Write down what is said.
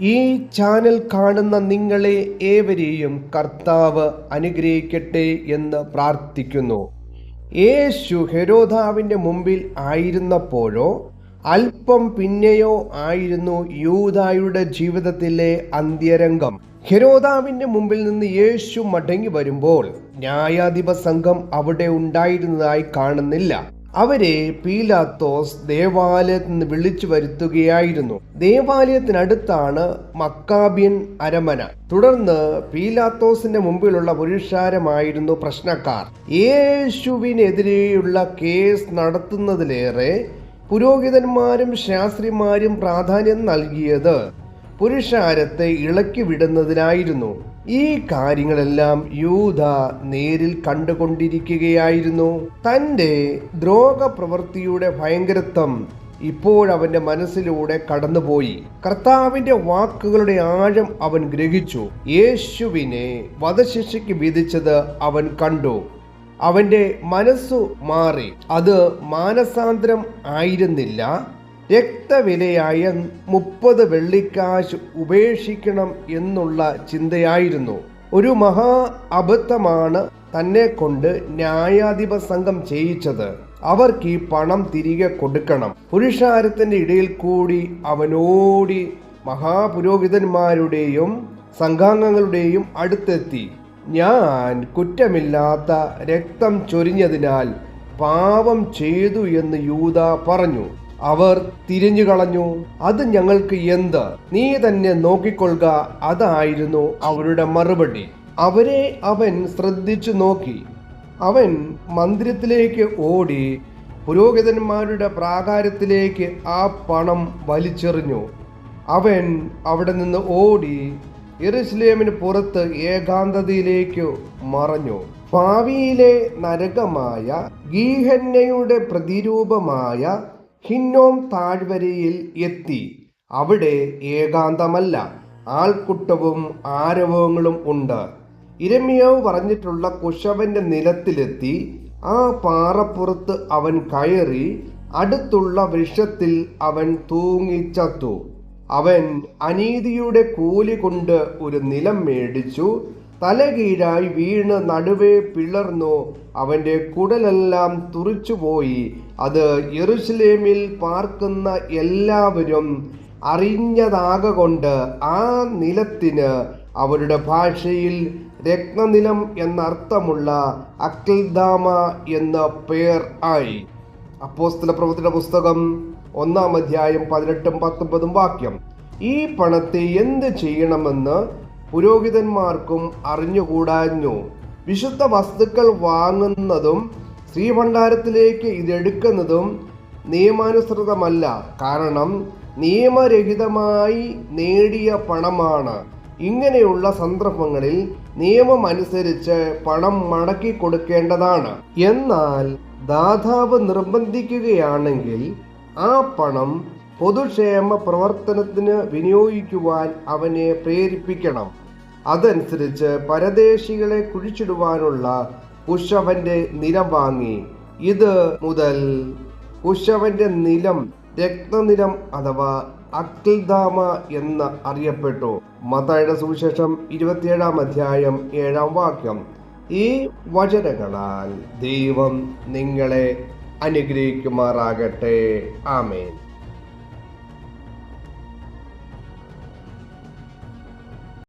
ഈ ചാനൽ കാണുന്ന നിങ്ങളെ ഏവരെയും കർത്താവ് അനുഗ്രഹിക്കട്ടെ എന്ന് പ്രാർത്ഥിക്കുന്നു. യേശു ഹെരോദാവിന്റെ മുമ്പിൽ ആയിരുന്നപ്പോഴോ അല്പം പിന്നെയോ ആയിരുന്നു യൂതായുടെ ജീവിതത്തിലെ അന്ത്യരംഗം. ഹെരോദാവിന്റെ മുമ്പിൽ നിന്ന് യേശു മടങ്ങി വരുമ്പോൾ ന്യായാധിപ സംഘം അവിടെ ഉണ്ടായിരുന്നതായി കാണുന്നില്ല. അവരെ പീലാത്തോസ് ദേവാലയത്തിൽ നിന്ന് വിളിച്ചു വരുത്തുകയായിരുന്നു. ദേവാലയത്തിനടുത്താണ് മക്കാബിയൻ അരമന. തുടർന്ന് പീലാത്തോസിന്റെ മുമ്പിലുള്ള പുരുഷാരമായിരുന്നു പ്രശ്നക്കാർ. യേശുവിനെതിരെയുള്ള കേസ് നടത്തുന്നതിലേറെ പുരോഹിതന്മാരും ശാസ്ത്രിമാരും പ്രാധാന്യം നൽകിയത് പുരുഷാരത്തെ ഇളക്കി വിടുന്നതിനായിരുന്നു. ഈ കാര്യങ്ങളെല്ലാം യൂത നേരിൽ കണ്ടുകൊണ്ടിരിക്കുകയായിരുന്നു. തന്റെ ദ്രോഹ പ്രവൃത്തിയുടെ ഭയങ്കരത്വം ഇപ്പോഴവന്റെ മനസ്സിലൂടെ കടന്നുപോയി. കർത്താവിന്റെ വാക്കുകളുടെ ആഴം അവൻ ഗ്രഹിച്ചു. യേശുവിനെ വധശിക്ഷയ്ക്ക് വിധിച്ചത് അവൻ കണ്ടു. അവന്റെ മനസ്സു മാറി. അത് മാനസാന്തരം ആയിരുന്നില്ല. രക്തവിലയായ മുപ്പത് വെള്ളിക്കാശ് ഉപേക്ഷിക്കണം എന്നുള്ള ചിന്തയായിരുന്നു. ഒരു മഹാ അബദ്ധമാണ് തന്നെ കൊണ്ട് ന്യായാധിപ സംഘം ചെയ്യിച്ചത്. അവർക്ക് ഈ പണം തിരികെ കൊടുക്കണം. പുരുഷാരത്തിന്റെ ഇടയിൽ കൂടി അവനോടി മഹാപുരോഹിതന്മാരുടെയും സംഘാംഗങ്ങളുടെയും അടുത്തെത്തി. ഞാൻ കുറ്റമില്ലാത്ത രക്തം ചൊരിഞ്ഞതിനാൽ പാപം ചെയ്തു എന്ന് യൂത പറഞ്ഞു. അവർ തിരിഞ്ഞു കളഞ്ഞു. അത് ഞങ്ങൾക്ക് എന്ത്? നീ തന്നെ നോക്കിക്കൊള്ളുക. അതായിരുന്നു അവരുടെ മറുപടി. അവരെ അവൻ ശ്രദ്ധിച്ചു നോക്കി. അവൻ മന്ദിരത്തിലേക്ക് ഓടി പുരോഹിതന്മാരുടെ പ്രാകാരത്തിലേക്ക് ആ പണം വലിച്ചെറിഞ്ഞു. അവൻ അവിടെ നിന്ന് ഓടി എറുസ്ലേമിന് പുറത്ത് ഏകാന്തതയിലേക്ക് മറഞ്ഞു. ഭാവിയിലെ നരകമായ ഗീഹന്നയുടെ പ്രതിരൂപമായ ഹിന്നോം താഴ്വരയിൽ എത്തി. അവിടെ ഏകാന്തമല്ല. ആൾക്കൂട്ടവും ആരവങ്ങളും ഉണ്ട്. ഇരമ്യാവ് പറഞ്ഞിട്ടുള്ള കുശവന്റെ നിലത്തിലെത്തി. ആ പാറപ്പുറത്ത് അവൻ കയറി അടുത്തുള്ള വൃക്ഷത്തിൽ അവൻ തൂങ്ങിച്ചത്തു അവൻ അനീതിയുടെ കൂലി കൊണ്ട് ഒരു നിലം മേടിച്ചു. തലകീഴായി വീണ് നടുവേ പിളർന്നു. അവന്റെ കുടലെല്ലാം തുറിച്ചുപോയി. അത് യെറുസലേമിൽ പാർക്കുന്ന എല്ലാവരും അറിഞ്ഞതാകൊണ്ട് ആ നിലത്തിന് അവരുടെ ഭാഷയിൽ രക്തനിലം എന്നർത്ഥമുള്ള അക്കിൽദാമ എന്ന പേർ ആയി. അപ്പോസ്തല പ്രവൃത്തിയുടെ പുസ്തകം ഒന്നാം അധ്യായം പതിനെട്ടും പത്തൊമ്പതും വാക്യം. ഈ പണത്തെ എന്ത് ചെയ്യണമെന്ന് പുരോഹിതന്മാർക്കും അറിഞ്ഞുകൂടാഞ്ഞു. വിശുദ്ധ വസ്തുക്കൾ വാങ്ങുന്നതും ശ്രീഭണ്ഡാരത്തിലേക്ക് ഇതെടുക്കുന്നതും നിയമാനുസൃതമല്ല. കാരണം നിയമരഹിതമായി നേടിയ പണമാണ്. ഇങ്ങനെയുള്ള സന്ദർഭങ്ങളിൽ നിയമം അനുസരിച്ച് പണം മടക്കി കൊടുക്കേണ്ടതാണ്. എന്നാൽ ദാതാവ് നിർബന്ധിക്കുകയാണെങ്കിൽ ആ പണം പൊതുക്ഷേമ പ്രവർത്തനത്തിന് വിനിയോഗിക്കുവാൻ അവനെ പ്രേരിപ്പിക്കണം. അതനുസരിച്ച് പരദേശികളെ കുഴിച്ചിടുവാനുള്ള കുശവന്റെ നിലം വാങ്ങി. ഇത് മുതൽ കുശവന്റെ നിലം രക്തനിലം അഥവാ അക്കിൽദാമ എന്ന് അറിയപ്പെട്ടു. മത്തായുടെ സുവിശേഷം ഇരുപത്തിയേഴാം അധ്യായം ഏഴാം വാക്യം. ഈ വചനങ്ങളാൽ ദൈവം നിങ്ങളെ അനുഗ്രഹിക്കുമാറാകട്ടെ. ആമേൻ.